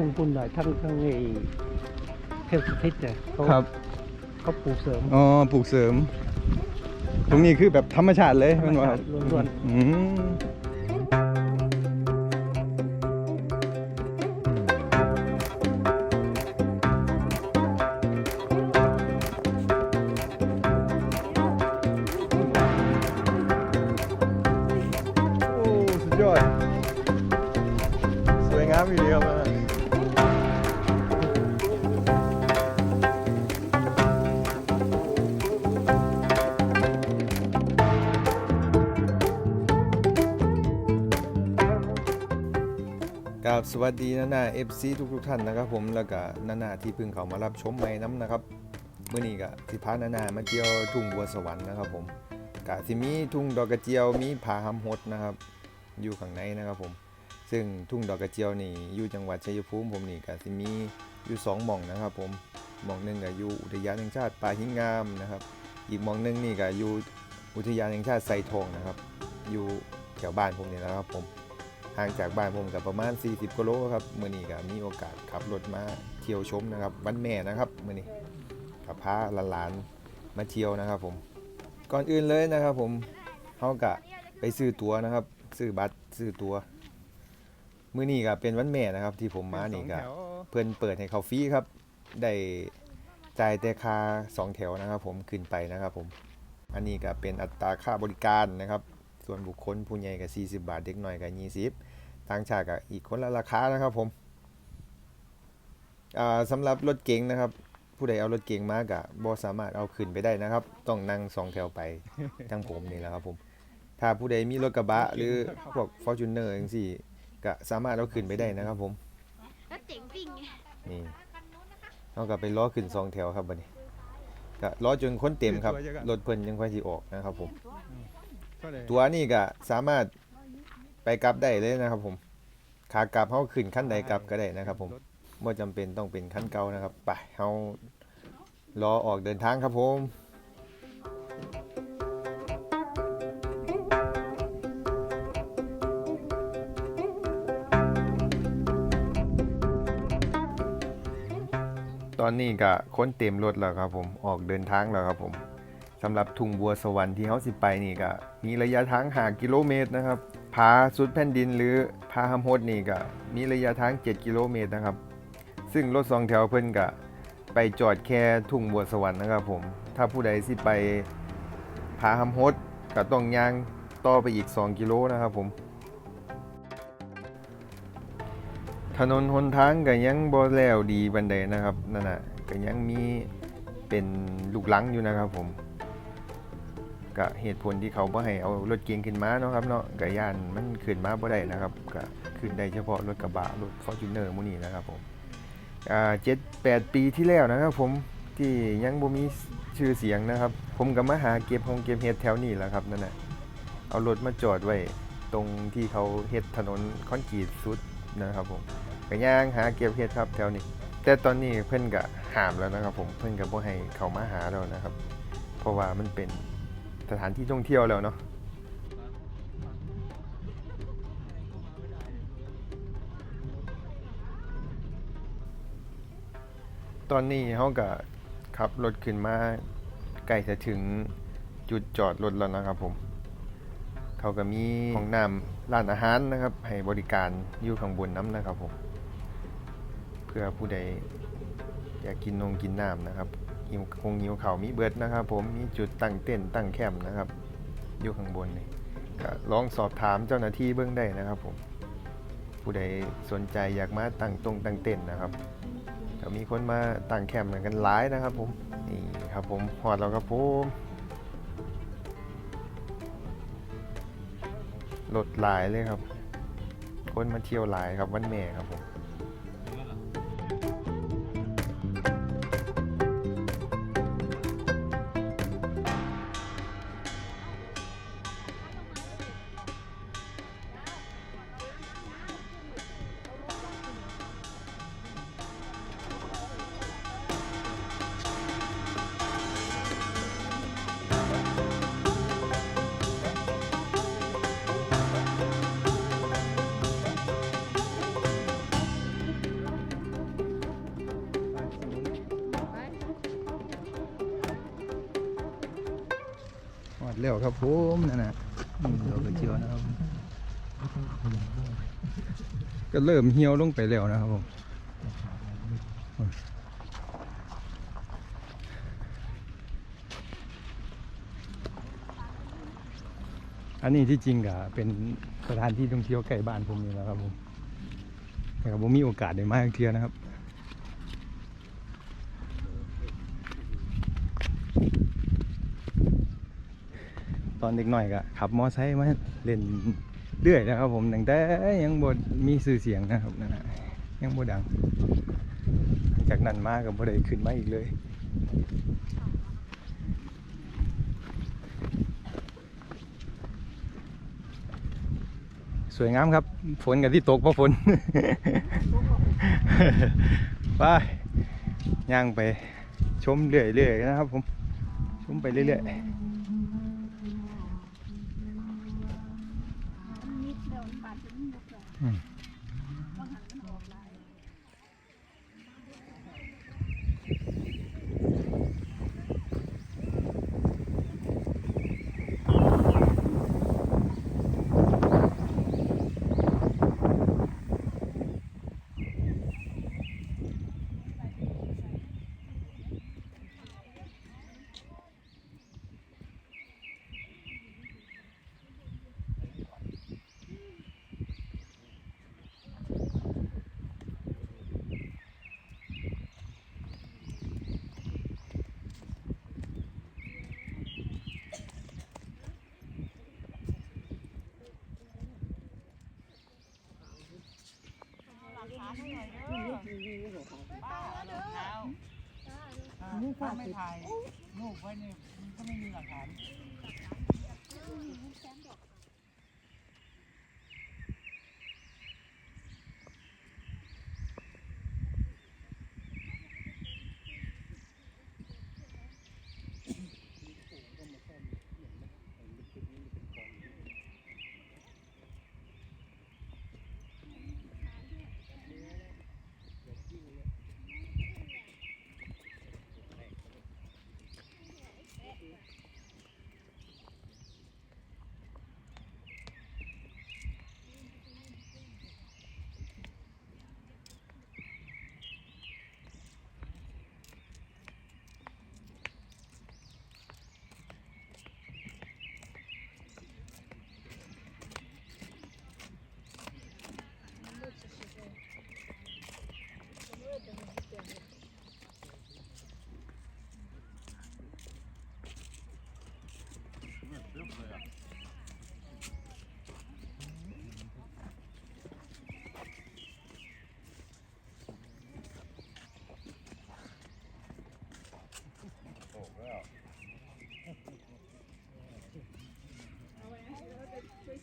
ทุ่งปุ่นหน่อยทั้งทั้งไอ้เทพสถิตเนี่ยเขาครับเขาปลูกเสริม อ๋อปลูกเสริม ตรงนี้คือแบบธรรมชาติเลยแมันว่าครับล้วน อืมับสวัสดีนานา FC ทุกทุกๆท่านนะครับ ผมแล้วก็นานาที่เพิ่งเข้ามารับชมใหม่น้ำนะครับเมื่อนี้ก็สิพานานามาเที่ยวทุ่งบัวสวรรค์นะครับ ผมกะสิมีทุ่งดอกกระเจียวมีผาหำหดนะครับ อยู่ข้างในนะครับผม ซึ่งทุ่งดอกกระเจียวนี่อยู่จังหวัดชัยภูมิผมนี่ก็สิมีอยู่สองหม่องนะครับ ผมหม่องหนึ่งก็อยู่อุทยานแห่งชาติป่าหินงามนะครับ อีกหม่องหนึ่งนี่ก็อยู่อุทยานแห่งชาติไซทองนะครับ อยู่แถวบ้านผมนี่แหละครับผม ห่างจากบ้านผมกับประมาณ 40กิโลครับมื่อนี้ก็มีโอกาสขับรถมาเที่ยวชมนะครับวันแม่นะครับมื่อนี้กับพาหลานๆมาเที่ยวนะครับผม ก่อนอื่นเลยนะครับ ผมเขากะไปซื้อตั๋วนะครับ ซื้อบัตรซื้อตั๋วมื่อนี้ก็เป็นวันแม่นะครับ ที่ผมมานี่ก็เพื่อนเปิดให้เขาฟรีครับ ได้จ่ายแต่ค่าสองแถวนะครับ ผมขึ้นไปนะครับ ผม อันนี้ก็เป็นอัตราค่าบริการนะครับ ส่วนบุคคลผู้ใหญ่ก็40 บาท เด็กน้อยก็20ต่างชาติก็อีกคนละราคานะครับผมอ่าสำหรับรถเก๋งนะครับ ผู้ใดเอารถเก๋งมาก็บ่สามารถเอาขึ้นไปได้นะครับ ต้องนั่งสองแถวไปทั้งผมนี่แหละครับผม ถ้าผู้ใดมีรถกระบะ หรือพวก Fortuner จังซี่ก็สามารถเอาขึ้นไปได้นะครับผมแล้วเจ๋งปิ่งไงนี่เอากลับไปล้อขึ้นสองแถวครับบัดนี้ก็ล้อจนคนเต็มครับรถเพิ่นยังค่อยสิออกนะครับผม ตัวนี่ก็สามารถไปกลับได้เลยนะครับ ผมขากลับเฮาขึ้นขั้นใดกลับก็ได้นะครับ ผมบ่จำเป็นต้องเป็นขั้นเก่านะครับไปเฮารอออกเดินทางครับผมตอนนี้ก็ค้นเต็มรถแล้วครับผมออกเดินทางแล้วครับผม สำหรับทุ่งบัวสวรรค์ที่เขาสิไปนี่ก็มีระยะทางหากิโลเมตรนะครับผาสุดแผ่นดินหรือผาหำโฮดนี่ก็มีระยะทาง 7 กิโลเมตรนะครับ ซึ่งรถสองแถวเพิ่นก็ไปจอดแค่ทุ่งบัวสวรรค์นะครับผม ถ้าผู้ใดสิไปผาหำโฮดก็ต้องย่างต่อไปอีก 2 กิโลนะครับผม ถนนหนทางก็ยังบ่แล้วดีบันไดนะครับนั่นน่ะก็ยังมีเป็นลูกลังอยู่นะครับผม ก็เหตุผลที่เขาบ่ให้เอารถเก๋งขึ้นมาเนาะครับเนาะก็ย่านมันขึ้นมาบ่ได้นะครับก็ขึ้นได้เฉพาะรถกระบะรถ Fortuner หมู่นี้นะครับผมอ่า7 8ปีที่แล้วนะครับผมที่ยังบ่มีชื่อเสียงนะครับ ผมก็มาหาเก็บหงเก็บเห็ดแถวนี้แหละครับนั่นน่ะเอารถมาจอดไว้ตรงที่เขาเฮ็ดถนนคอนกรีตสุดนะครับผมก็ย่างหาเก็บเห็ดครับแถวนี้ แต่ตอนนี้เพิ่นก็ห้ามแล้วนะครับ ผมเพิ่นก็บ่ให้เขามาหาเรานะครับ เพราะว่ามันเป็น สถานที่ท่องเที่ยวแล้วเนาะตอนนี้เขาก็ขับรถขึ้นมาใกล้จะถึงจุดจอดรถแล้วนะครับผม เขาก็มีห้องน้ำร้านอาหารนะครับ ให้บริการอยู่ข้างบนน้ำนะครับผม เพื่อผู้ใดอยากกินนงกินน้ำนะครับ หิวคงหิวเขามีเบิดนะครับ ผมมีจุดตั้งเต้นตั้งแคมป์นะครับอยู่ข้างบนนี่ก็ลองสอบถามเจ้าหน้าที่เบื้องได้นะครับ ผม ผู้ใดสนใจอยากมาตั้งตรงตั้งเต้นนะครับก็มีคนมาตั้งแคมป์กันหลายนะครับ ผมนี่ครับ ผมหอดแล้วครับผมรถหลายเลยครับ คนมาเที่ยวหลายครับวันแม่ครับผม แล้วครับผมนั่นนะนี่ดอกกระเจียวนะครับก็เริ่มเหี่ยวลงไปแล้วนะครับผมอันนี้ที่จริงก็เป็นสถานที่ท่องเที่ยวใกล้บ้านผมนี่แหละครับผมแต่ผมมีโอกาสได้มาอีกเที่ยวนะครับ ต อนเด็กหน่อยก็ขับมอไซค์มาเล่นเรื่อยนะครับผมตั้งแต่ยังบดมีสื่อเสียงนะครับนั่นนะยังบ่ดัง จากนั้นมาก็บ่ได้ขึ้นมาอีกเลยสวยงามครับ ฝนกับที่ตกเพราะฝนไปย่างไปชมเรื่อยๆนะครับผม ชมไปเรื่อยๆ อืม ถ้าไม่ถ่ายรูปไว้เนี่ยมันก็ไม่มีหลักฐาน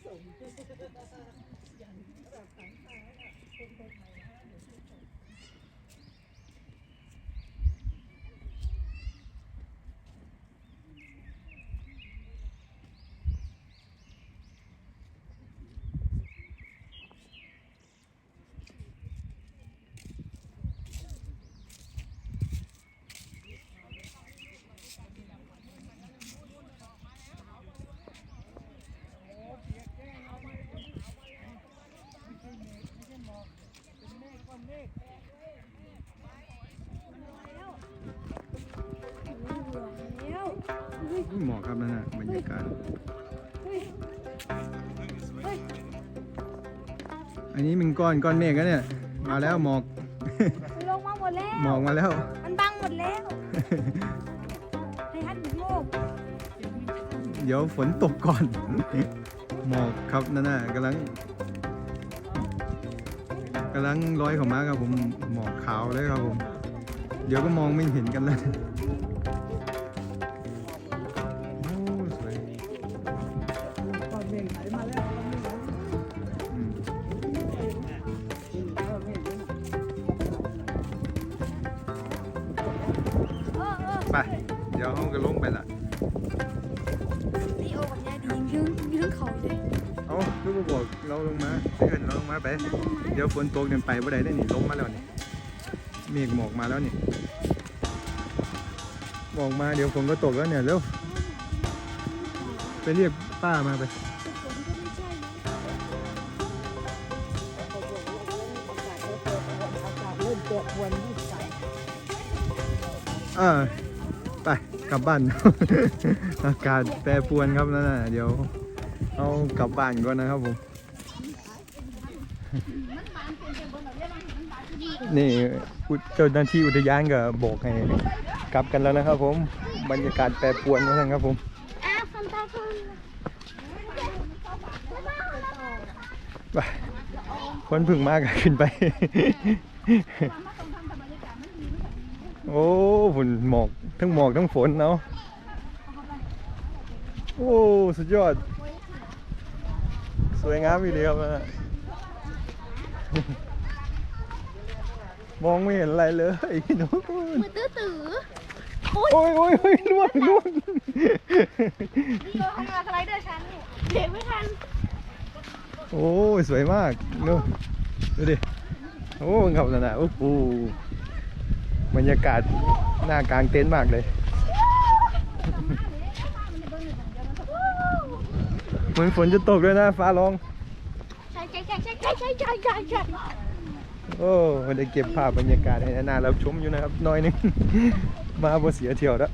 ハハハハ! หมอกครับนั่นนะบรรยากาศ อันนี้มันก้อนก้อนเมฆนะเนี่ย มาแล้วหมอกลงมาหมดแล้ว หมอกมาแล้ว มันบังหมดแล้วให้ท่านโลกเดี๋ยวฝนตกก่อน หมอกครับนั่นน่ะกำลังกำลังร้อยเข้ามาครับผมหมอกขาวเลยครับผม เดี๋ยวก็มองไม่เห็นกันแล้ว เราลงมาไปเดี๋ยวฝนตกเดินไปบ่ได้ได้นี่ลงมาแล้วนี่เมฆหมอกมาแล้วนี่หมอกมาเดี๋ยวฝนก็ตกแล้วเนี่ยเร็วไปเรียกป้ามาไปเริ่มตัวควรที่ใส่เออไปกลับบ้าน อากาศแปรปรวนครับนั่นน่ะเดี๋ยวเอากลับบ้านก่อนนะครับผม นี่เจ้าหน้าที่อุทยานก็บอกให้กลับกันแล้วนะครับผมบรรยากาศแปรปรวนนะครับผมอ้าวฟันตาคุณไปคนพึ่งมากขึ้นไป โอ้ฝนหมอกทั้งหมอกทั้งฝนเนาะโอ้ สุดยอด สวยงามอีกเดียวนะ มองไม่เห็นอะไรเลยหนูมือตื้อตื้อโอ้ยโอ้ยโอ้ยล่วงล่วงนี่เราทำงานสไลเดอร์ฉันนี่เด็กไม่ทัน โอ้ยสวยมากดูดูดิ โอ้ขับนั่นน่ะโอ้โหบรรยากาศหน้ากลางเต็นท์มากเลยเหมือนฝนจะตกด้วยนะฟ้าร้องใช่ใช่ ใช่ใช่ใช่ใช่โอ้ไม่ได้เก็บภาพบรรยากาศให้นานารับชมอยู่นะครับน้อยหนึง มาบ่เสียเที่ยวแล้ว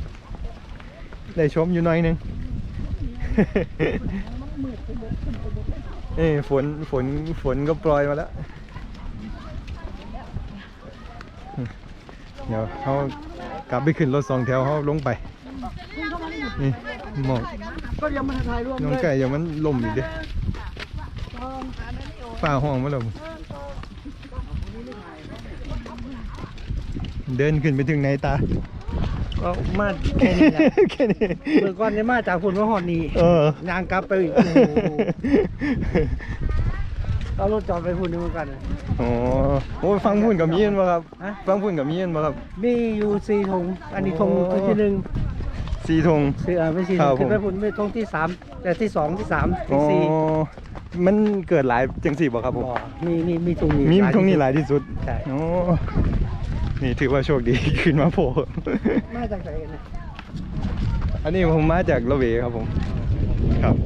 ได้ชมอยู่น้อยหนึงเอ้ฝนฝนฝนก็ปล่อยมาแล้วเดี๋ยวเขากลับไปขึ้นรถสองแถวเขาลงไปนี่หมอกก็ยังม่ถ่ายรวมน้องไก่ย่ามันล่มอีกเด้ ฝ้าห้องมาลมเดินขึ้นไปถึงไหนตา ก็มาแค่นี้แหละแค่นี้เมื่อก่อนเนี่ยมาจากฝุ่นว่าหอดนีเออยางกลับไปอีกโอ้โหเอารถจอดไปฝุ่นนี่เหมือนกันโอ้โหฟังพุ่นกับมีเอ็นบ่ครับฮะ ฟังพุ่นกับมีเอ็นบ่ครับ มีอยู่สี่ธงอันนี้ธงโอ้ที่หนึ่ง สีธงสี่อ่าไม่สี่คธรับงขึ้นไปผมฝุ่นไม่ธงที่สามแต่ที่สองที่สามอ๋ที่อสี่มันเกิดหลายจังสี่บ่ครับผม บ่มีมีมีธงนี้มีหลายตรงนี้หลายที่สุดใช่โอ้นี่ถือว่าโชคดี ขึ้นมาโผล่มาจากไหนกันเนี่ยอันนี้ผมมาจากละเวครับผม ครับ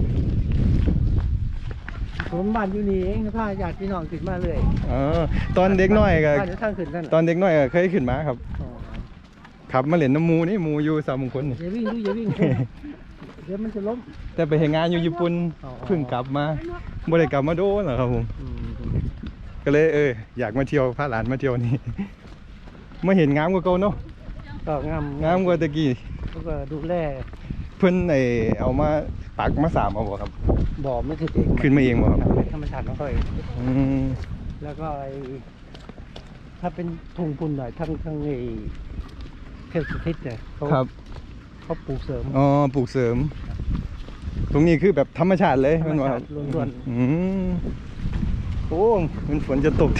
ผมบ้านอยู่นี่เองพาญาติพี่น้องขึ้นมาเลยอ๋อตอนเด็กน้อยก็บ้านอยู่ทางขึ้นนั่นตอนเด็กน้อยก็เคยขึ้นมาครับอ๋อ ขับมาเล่นน้ำหมูนี่หมูอยู่สามมงคลนี่อย่าวิ่งดูอย่าวิ่งเดี๋ยวมันจะล้มแต่ไปเห็นงานอยู่ญี่ปุ่นอ๋อเพิ่งกลับมาบ่ได้กลับมาโดนหรอกครับผมอืมก็เลยเอออยากมาเที่ยวพาหลานมาเที่ยวนี่มาเห็นงามกว่าเก่าเนาะก็งามงามกว่าตะกี้เขาก็ดูแลเพิ่นไอเอามาปักมาสามเอาบ่ครับบ่อไม่ขึ้นเองขึ้นมาเองบ่ครับเป็นธรรมชาติของเขาเองอืมแล้วก็ไอ้ถ้าเป็นทุ่งพุ่นหน่อยทั้งทั้งไอ้ เทพสถิตเนี่ยเขาครับเขาปลูกเสริมอ๋อปลูกเสริม ตรงนี้คือแบบธรรมชาติเลยธรรมแนบ่คชารับติล้วนๆอืมโอ้มันฝนจะตก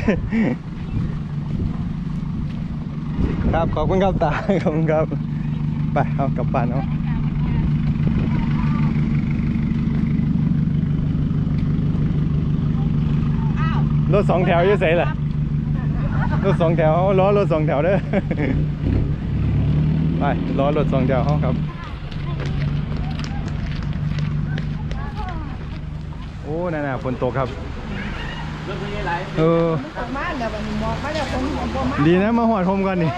ครับขอบคุณครับตาขอบคุณครับไปเอากลับบ้านเอารถสองแถวอยี่ไสล่ะรถสองแถวล้อรถสองแถวเด้อ ไปล้อรถสองแถวเขาครับ โอ้นั่นน่ะฝนตกครับเออดีนะมาหอดผมก่อนนี่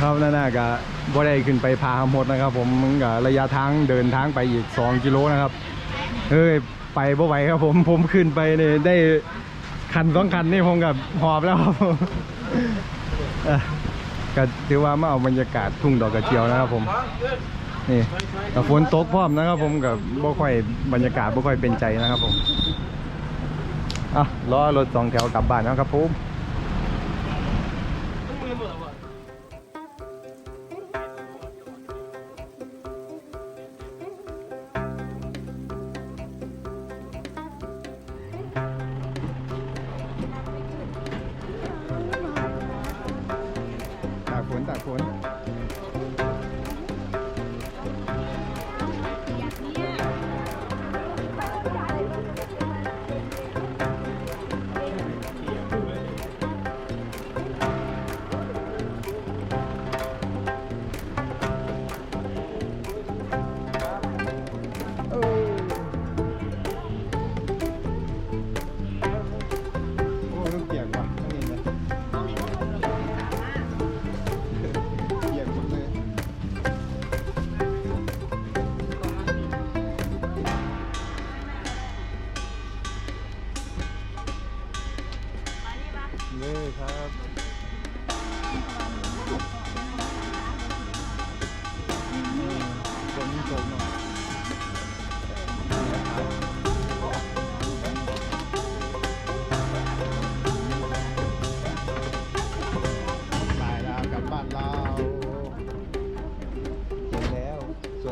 ครับนั่นน่ะก็บ่ได้ขึ้นไปพาหมดนะครับ ผมมันก็ระยะทางเดินทางไปอีก 2 กิโลนะครับเอ้ยไปบ่ไหวครับผมผมขึ้นไปเนี่ยได้คันสองคันนี่ผมกับหอบแล้วครับ ก็ถือว่ามาเอาบรรยากาศทุ่งดอกกระเจียวนะครับผมนี่แต่ฝนตกพร้อมนะครับผมกับบ่ค่อยบรรยากาศบ่ค่อยเป็นใจนะครับผมอะรอรถสองแถวกลับบ้านนะครับผม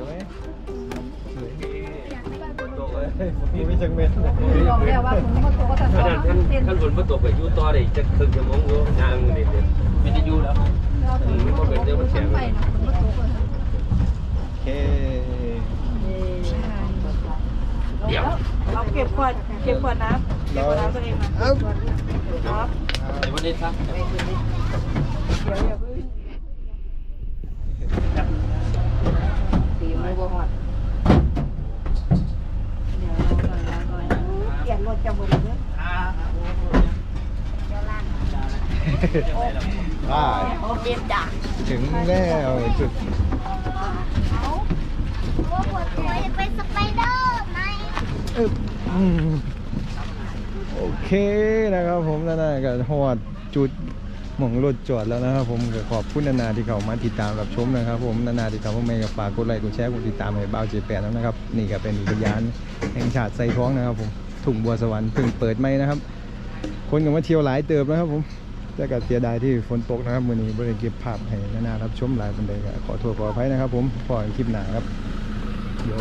สวยไหมสวยนี่ไม่จังเม็ดบอกแล้วว่าผมมาตัวก็จะขนาดท่านท่านฝนมาตกไปยู่ต่อได้จะครึ่งชั่วโมงอยู่ยางนี่เด็ดไม่ได้ยู่แล้วอืมมันเป็นเรื่องมันแข็งไปนะผมมาตัวก็โอเคเดี๋ยวเอาเก็บขวดเก็บขวดน้ำเก็บขวดน้ำตัวเองมาเอ้าครับในวันนี้ครับเดี๋ยวอย่าเพิ่งตีมือบ่หอดเดี๋ยวรอหน่อยรอหน่อย เปลี่ยนรถจะหมดเลยอ่าโอเคจ้ะถึงแล้วจุดว่าปวดหัวจะเป็นสไปเดอร์ไหมอึบโอเคนะครับผมนานาก็หอดจุดหม่องรถจอดแล้วนะครับผมก็ขอบคุณนานาที่เขามาติดตามรับชมนะครับ ผมนานาที่เขามาเมกับฝากกดไลค์กดแชร์กดติดตามให้บ้าวเจแปนนะครับ นี่ก็เป็นอุทยานแห่งชาติไซท้องนะครับผม ทุ่งบัวสวรรค์เพิ่งเปิดใหม่นะครับ คนก็มาเที่ยวหลายเติบนะครับผมแต่ก็เสียดายที่ฝนตกนะครับมื้อนี้บริเก็บภาพให้นานารับชมหลายคนเลยขอโทษขออภัยนะครับ ผมพออีกคลิปหนาครับเดี๋ยว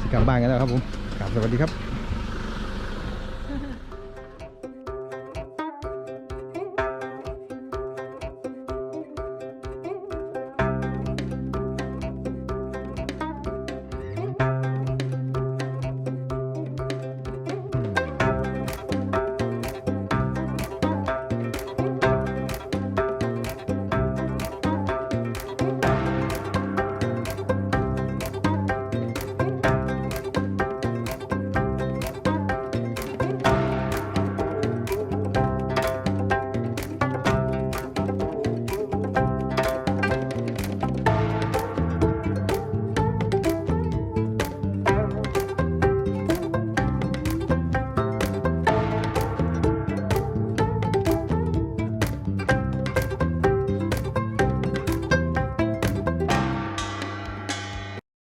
สิกลับบ้านกันแล้วครับผมกลับสวัสดีครับ